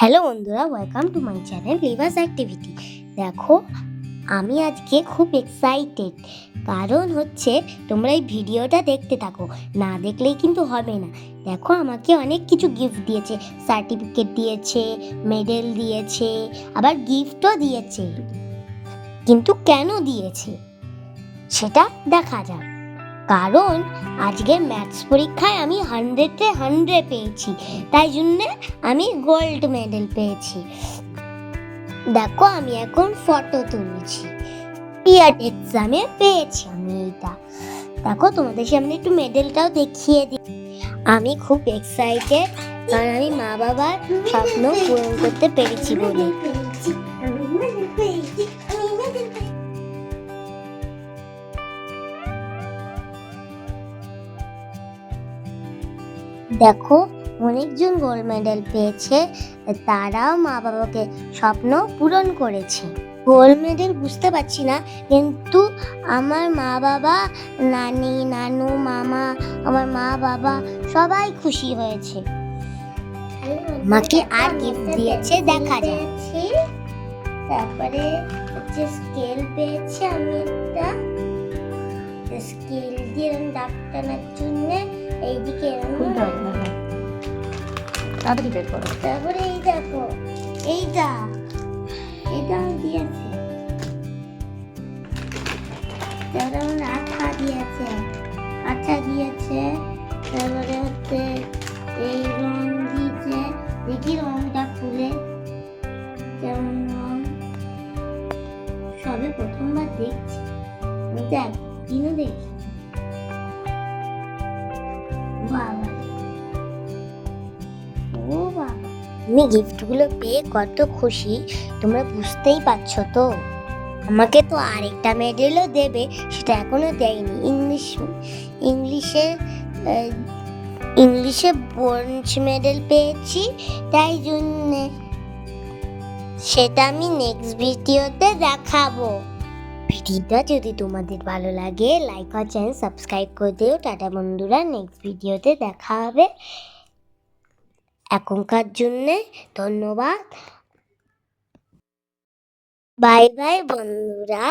Hello বন্ধুরা welcome to my channel লিভাস activity দেখো, আমি আজকে খুব এক্সাইটেড কারণ হচ্ছে, তোমরা এই ভিডিওটা দেখতে থাকো। না দেখলেই কিন্তু হবে না। দেখো, আমাকে অনেক কিছু গিফট দিয়েছে। সার্টিফিকেট দিয়েছে মেডেল দিয়েছে, আবার গিফটও দিয়েছে। কিন্তু কেন দিয়েছে? সেটা দেখা যাক। কারণ আজকে ম্যাথস পরীক্ষায় আমি হান্ড্রেডে হান্ড্রেড পেয়েছি। তাই জন্যে আমি গোল্ড মেডেল পেয়েছি। দেখো আমি এখন ফটো তুলছি। পিয়ার এক্সামে পেয়েছি আমি এটা দেখো তোমাদের সামনে একটু মেডেলটাও দেখিয়ে দিই। আমি খুব এক্সাইটেড কারণ আমি মা বাবার স্বপ্ন পূরণ করতে পেরেছি বলে। দেখো, অনেকজন গোল্ড মেডেল পেয়েছে, তারাও মা বাবাকে স্বপ্ন পূরণ করেছে। গোল্ড মেডেল বুঝতে পারছি না, কিন্তু আমার মা বাবা, নানি, নানু, মামা, আমার মা বাবা সবাই খুশি হয়েছে। মাকে আর গিফট দিয়েছে, দেখা যাচ্ছে। তারপরে হচ্ছে স্কেল পেয়েছি আমি একটা। স্কেল দিয়ে এরকম এইদিকে এরকম তাড়াতাড়ি বের করো। তারপরে এই দেখো এইটা এটা আমার দিয়েছে। তারপরে আমার আঠা দিয়েছে আঠা দিয়েছে তারপরে হচ্ছে এই রং দিয়েছে। দেখি রংটা খুলে কেমন রং। সবে প্রথমবার দেখছি। আমি তো একদিনও দেখি বাবা। ও বাবা। আমি গিফটগুলো পেয়ে কত খুশি, তোমরা বুঝতেই পারছ তো? আমাকে তো আরেকটা মেডেলও দেবে, সেটা এখনও দেয়নি। ইংলিশ, ইংলিশে ইংলিশে ব্রোঞ্জ মেডেল পেয়েছি, তাই জন্যে সেটা আমি নেক্সট ভিডিওতে দেখাবো। ভিডিওটা যদি তোমাদের ভালো লাগে লাইক আর চ্যানেল সাবস্ক্রাইব করে দিও। টাটা বন্ধুরা নেক্সট ভিডিওতে দেখা হবে। এখনকার জন্যে ধন্যবাদ। বাই বাই বন্ধুরা।